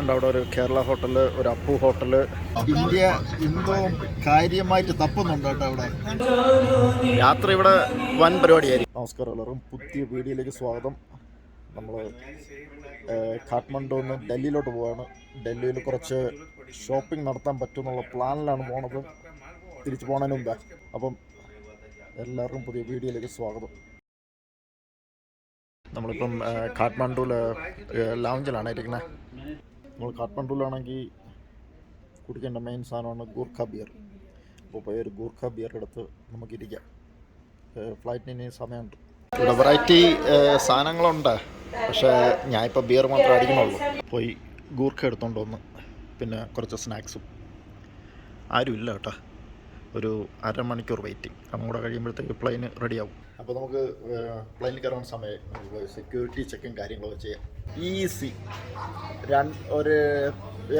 ഉണ്ട് അവിടെ ഒരു കേരള ഹോട്ടൽ ഒരു അപ്പു ഹോട്ടൽ ഇന്ത്യ എന്തോ കാര്യമായിട്ട് തപ്പുന്നുണ്ട് കേട്ടോ അവിടെ. യാത്ര ഇവിടെ വൻ പരിപാടിയായിരിക്കും. നമസ്കാരം എല്ലാവരും പുതിയ വീഡിയോയിലേക്ക് സ്വാഗതം. നമ്മൾ കാഠ്മണ്ഡുന്ന് ഡൽഹിയിലോട്ട് പോവാണ്. ഡൽഹിയിൽ കുറച്ച് ഷോപ്പിംഗ് നടത്താൻ പറ്റുമെന്നുള്ള പ്ലാനിലാണ് പോണത്. തിരിച്ചു പോണതിന് മുമ്പേ. അപ്പം എല്ലാവർക്കും പുതിയ വീഡിയോയിലേക്ക് സ്വാഗതം. നമ്മളിപ്പം കാഠ്മണ്ഡുവിൽ ലൗഞ്ചിലാണ് ഇരിക്കുന്നത് നമ്മൾ കാഠ്മണ്ഡുവിലാണെങ്കിൽ കുടിക്കേണ്ട മെയിൻ സാധനമാണ് ഗൂർഖ ബിയർ അപ്പോൾ പോയി ഒരു ഗൂർഖ ബിയർ എടുത്ത് നമുക്കിരിക്കാം ഫ്ലൈറ്റിന് ഇനി സമയമുണ്ട്. ഇവിടെ വെറൈറ്റി സാധനങ്ങളുണ്ട്. പക്ഷേ ഞാൻ ഇപ്പോൾ ബിയർ മാത്രമേ അടിക്കണുള്ളൂ. പോയി ഗൂർഖ എടുത്തോണ്ട് വന്ന് പിന്നെ കുറച്ച് സ്നാക്സും ആരുമില്ല കേട്ടോ. ഒരു അരമണിക്കൂർ വെയിറ്റിംഗ് അതും കൂടെ കഴിയുമ്പോഴത്തേക്ക് പ്ലെയിൻ റെഡിയാവും അപ്പോൾ നമുക്ക് പ്ലെയിനിൽ കയറാൻ സമയം. സെക്യൂരിറ്റി ചെക്കും കാര്യങ്ങളൊക്കെ ചെയ്യാം. ഈസി. ഒരു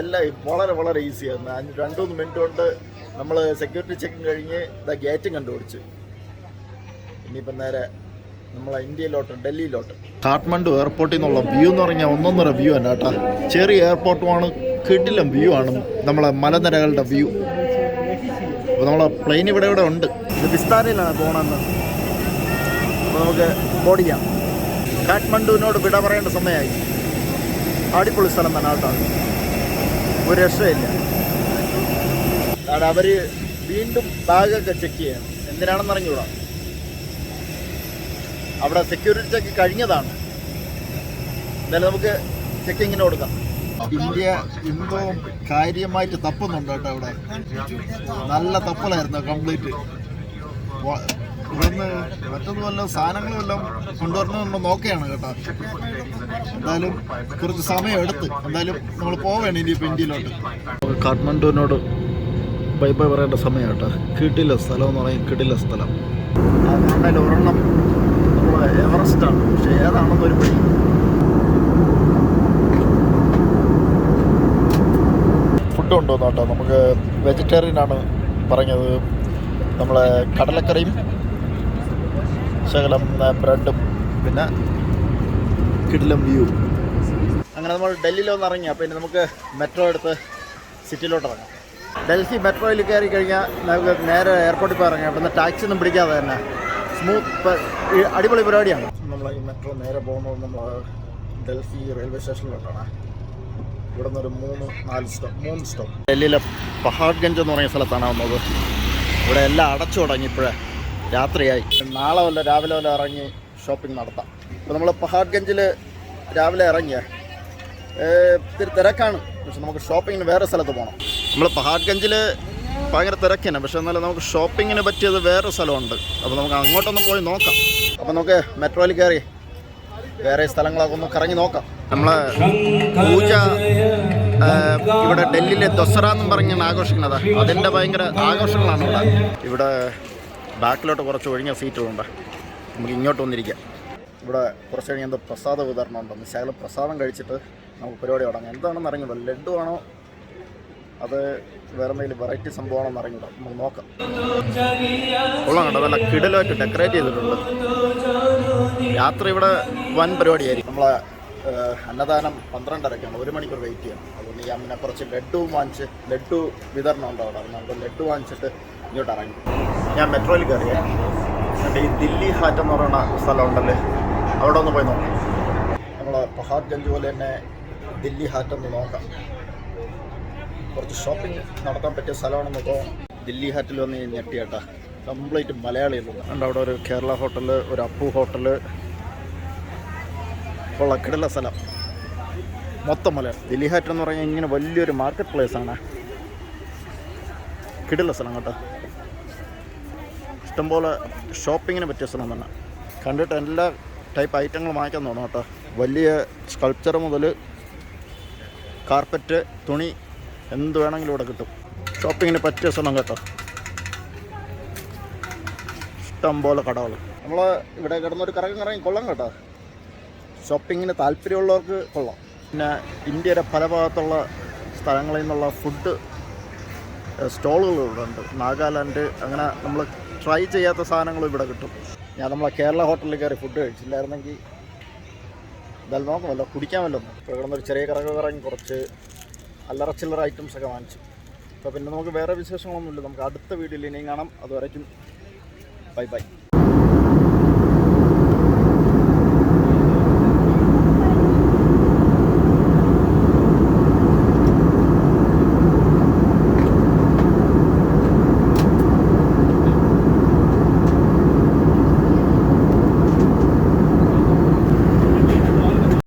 എല്ലാം വളരെ വളരെ ഈസിയാണ് രണ്ട് മിനിറ്റ് കൊണ്ട് നമ്മൾ സെക്യൂരിറ്റി ചെക്കും കഴിഞ്ഞ് ഇതാ ഗേറ്റും കണ്ടുപിടിച്ച്. ഇനിയിപ്പം നേരെ നമ്മളെ ഇന്ത്യയിലോട്ട് ഡൽഹിയിലോട്ട്. കാഠ്മണ്ഡു എയർപോർട്ടിൽ നിന്നുള്ള വ്യൂ എന്ന് പറഞ്ഞാൽ ഒന്നൊന്നര വ്യൂ ആണ് കേട്ടോ. ചെറിയ എയർപോർട്ടുമാണ് കിടിലം വ്യൂ ആണ് നമ്മളെ മലനിരകളുടെ വ്യൂ അപ്പോൾ നമ്മളെ പ്ലെയിൻ ഇവിടെ ഇവിടെ ഉണ്ട്. ഇത് വിസ്താരയിലാണ് പോകണമെന്ന് അപ്പോൾ നമുക്ക് ഓടിക്കാം കാഠ്മണ്ഡുവിനോട് വിട പറയേണ്ട സമയമായി. അടിപൊളി സ്ഥലം തന്നെ കേട്ടോ ഒരു രക്ഷയില്ല. അവർ വീണ്ടും ബാഗൊക്കെ ചെക്ക് ചെയ്യണം. എന്തിനാണെന്ന് അറിഞ്ഞൂടാ അവിടെ സെക്യൂരിറ്റി ചെക്ക് കഴിഞ്ഞതാണ്. എന്തായാലും നമുക്ക് ചെക്കിങ്ങിന് കൊടുക്കാം. ഇന്ത്യ എന്തോ കാര്യമായിട്ട് തപ്പുന്നുണ്ട് കേട്ടോ അവിടെ. നല്ല തപ്പലായിരുന്നു കംപ്ലീറ്റ് ഇവിടുന്ന് മറ്റൊന്നും വല്ല സാധനങ്ങളും എല്ലാം കൊണ്ടുവരണമെന്ന് നോക്കുകയാണ് കേട്ടോ. എന്തായാലും കുറച്ച് സമയം എടുത്ത് എന്തായാലും നമ്മൾ പോവേണം ഇനിയിപ്പോൾ ഇന്ത്യയിലോട്ട്. കാഠ്മണ്ഡുവിനോട് ബൈ ബൈ പറയേണ്ട സമയം കേട്ടോ. കിട്ടില്ല സ്ഥലം എന്ന് പറയും കിട്ടില്ല സ്ഥലം. അതുകൊണ്ടതിൽ ഒരെണ്ണം നമ്മൾ എവറസ്റ്റാണ് പക്ഷേ ഏതാണെന്ന് ഒരു പിടി. ഫുഡ് കൊണ്ടുവന്നു കേട്ടോ നമുക്ക് വെജിറ്റേറിയൻ ആണ് പറഞ്ഞത്. നമ്മളെ കടലക്കറിയും ശകലം ബ്രെഡും പിന്നെ കിടിലം വ്യൂ. അങ്ങനെ നമ്മൾ ഡൽഹിയിൽ ഒന്ന് ഇറങ്ങി അപ്പോൾ ഇനി നമുക്ക് മെട്രോ എടുത്ത് സിറ്റിയിലോട്ട് ഇറങ്ങാം. ഡൽഹി മെട്രോയിൽ കയറി കഴിഞ്ഞാൽ നമുക്ക് നേരെ എയർപോർട്ടിൽ പോയി ഇറങ്ങാം. അപ്പം ടാക്സി ഒന്നും പിടിക്കാതെ തന്നെ സ്മൂത്ത് അടിപൊളി പരിപാടിയാണ്. നമ്മൾ ഈ മെട്രോ നേരെ പോകുന്നത് നമ്മൾ ഡൽഹി റെയിൽവേ സ്റ്റേഷനിലോട്ടാണ് ഇവിടെ നിന്ന് ഒരു മൂന്ന് നാല് സ്റ്റോപ്പ് മൂന്ന് സ്റ്റോപ്പ് ഡൽഹിയിലെ പഹാഡ്ഗഞ്ച് എന്ന് പറയുന്ന സ്ഥലത്താണ് വന്നത്. ഇവിടെ എല്ലാം അടച്ചു തുടങ്ങി ഇപ്പോഴേ. രാത്രിയായി. നാളെ വല്ല രാവിലെ വല്ല ഇറങ്ങി ഷോപ്പിംഗ് നടത്താം. ഇപ്പോൾ നമ്മൾ പഹാഡ്ഗഞ്ചിൽ രാവിലെ ഇറങ്ങിയ ഇത്തിരി തിരക്കാണ്. പക്ഷെ നമുക്ക് ഷോപ്പിങ്ങിന് വേറെ സ്ഥലത്ത് പോകണം നമ്മൾ പഹാഡ്ഗഞ്ചിൽ ഭയങ്കര തിരക്കാണ് പക്ഷെ എന്നാലും നമുക്ക് ഷോപ്പിങ്ങിന് പറ്റിയത് വേറെ സ്ഥലമുണ്ട്. അപ്പോൾ നമുക്ക് അങ്ങോട്ടൊന്ന് പോയി നോക്കാം. അപ്പോൾ നമുക്ക് മെട്രോയിൽ കയറി വേറെ സ്ഥലങ്ങളൊക്കെ ഒന്ന് കറങ്ങി നോക്കാം. നമ്മൾ പൂജ ഇവിടെ ഡൽഹിയിലെ ദസറ എന്നും പറഞ്ഞാണ് ആഘോഷിക്കുന്നത്. അതിന്റെ ഭയങ്കര ആഘോഷങ്ങളാണ് ഇവിടെ. ഇവിടെ ബാക്കിലോട്ട് കുറച്ച് ഒഴിഞ്ഞ സീറ്റുകളുണ്ട്. നമുക്ക് ഇങ്ങോട്ട് വന്നിരിക്കാം. ഇവിടെ കുറച്ച് കഴിഞ്ഞ് എന്തോ പ്രസാദ വിതരണം ഉണ്ടെന്ന് ശകലം പ്രസാദം കഴിച്ചിട്ട് നമുക്ക് പരിപാടി തുടങ്ങാം. എന്താണെന്ന് അറിഞ്ഞൂടാ ലഡു ആണോ? അത് വേറെ എന്തെങ്കിലും വെറൈറ്റി സംഭവമാണെന്ന് അറിഞ്ഞൂടാ നമുക്ക് നോക്കാം. കൊള്ളാം കണ്ടോ നല്ല കിടലുമായിട്ട് ഡെക്കറേറ്റ് ചെയ്തിട്ടുണ്ട്. യാത്ര ഇവിടെ വൻ പരിപാടിയായിരിക്കും. നമ്മളെ അന്നദാനം പന്ത്രണ്ടരക്കാണ്. ഒരു മണിക്കൂർ വെയിറ്റ് ചെയ്യണം. അതുകൊണ്ട് ഞാൻ പിന്നെ കുറച്ച് ലഡു വാങ്ങിച്ച് ലഡു വിതരണം ഉണ്ട് അവിടെ. നമുക്ക് ലഡു വാങ്ങിച്ചിട്ട് ഇങ്ങോട്ട് ഇറങ്ങി. ഞാൻ മെട്രോയിൽ കയറിയ. എന്റെ ഈ ദില്ലി ഹാറ്റ് എന്ന് പറയുന്ന സ്ഥലം ഉണ്ടല്ലേ അവിടെ ഒന്ന് പോയി നോക്കാം. നമ്മൾ പഹാഡ്ഗഞ്ച് പോലെ തന്നെ ദില്ലി ഹാറ്റ് ഒന്ന് നോക്കാം. കുറച്ച് ഷോപ്പിംഗ് നടത്താൻ പറ്റിയ സ്ഥലമാണെന്ന് തോന്നുന്നു. ദില്ലി ഹാറ്റിൽ വന്ന് ഞെട്ടിയേട്ടാ കംപ്ലീറ്റ് മലയാളികളുണ്ട് അവിടെ ഒരു കേരള ഹോട്ടൽ ഒരു അപ്പു ഹോട്ടൽ ഉള്ള കിടല സ്ഥലം. മൊത്തം മല ദില്ലി ഹാറ്റ് എന്ന് പറഞ്ഞാൽ ഇങ്ങനെ വലിയൊരു മാർക്കറ്റ് പ്ലേസ് ആണ്. കിടുള്ള സ്ഥലം കേട്ടോ. ഇഷ്ടംപോലെ ഷോപ്പിങ്ങിന് പറ്റിയ സ്ഥലം തന്നെ. കണ്ടിട്ട് എല്ലാ ടൈപ്പ് ഐറ്റങ്ങളും വാങ്ങിക്കാൻ തോന്നും കേട്ടോ. വലിയ സ്കൾപ്ചർ മുതൽ കാർപ്പറ്റ് തുണി എന്ത് വേണമെങ്കിലും ഇവിടെ കിട്ടും. ഷോപ്പിങ്ങിന് പറ്റിയ സ്ഥലം കേട്ടോ. ഇഷ്ടം പോലെ കടകൾ നമ്മൾ ഇവിടെ കിടന്നൊരു കറങ്ങി കറങ്ങി കൊള്ളാം കേട്ടോ. ഷോപ്പിങ്ങിന് താല്പര്യമുള്ളവർക്ക് കൊള്ളാം. പിന്നെ ഇന്ത്യയുടെ പല ഭാഗത്തുള്ള സ്ഥലങ്ങളിൽ നിന്നുള്ള ഫുഡ് സ്റ്റോളുകൾ ഇവിടെ ഉണ്ട് നാഗാലാൻഡ് അങ്ങനെ നമ്മൾ ട്രൈ ചെയ്യാത്ത സാധനങ്ങളും ഇവിടെ കിട്ടും. ഞാൻ നമ്മളെ കേരള ഹോട്ടലിൽ കയറി ഫുഡ് കഴിച്ചില്ലായിരുന്നെങ്കിൽ എന്തായാലും നോക്കുമല്ലോ കുടിക്കാൻ വല്ലോ ഇപ്പോൾ ഇവിടെ നിന്നൊരു ചെറിയ കറക കറങ്ങി കുറച്ച് അല്ലറ ചില്ലറ ഐറ്റംസ് ഒക്കെ വാങ്ങിച്ചു. അപ്പോൾ പിന്നെ നമുക്ക് വേറെ വിശേഷങ്ങളൊന്നുമില്ല. നമുക്ക് അടുത്ത വീഡിയോയിൽ ഇനിയും കാണാം. അതുവരയ്ക്കും ബൈ ബൈ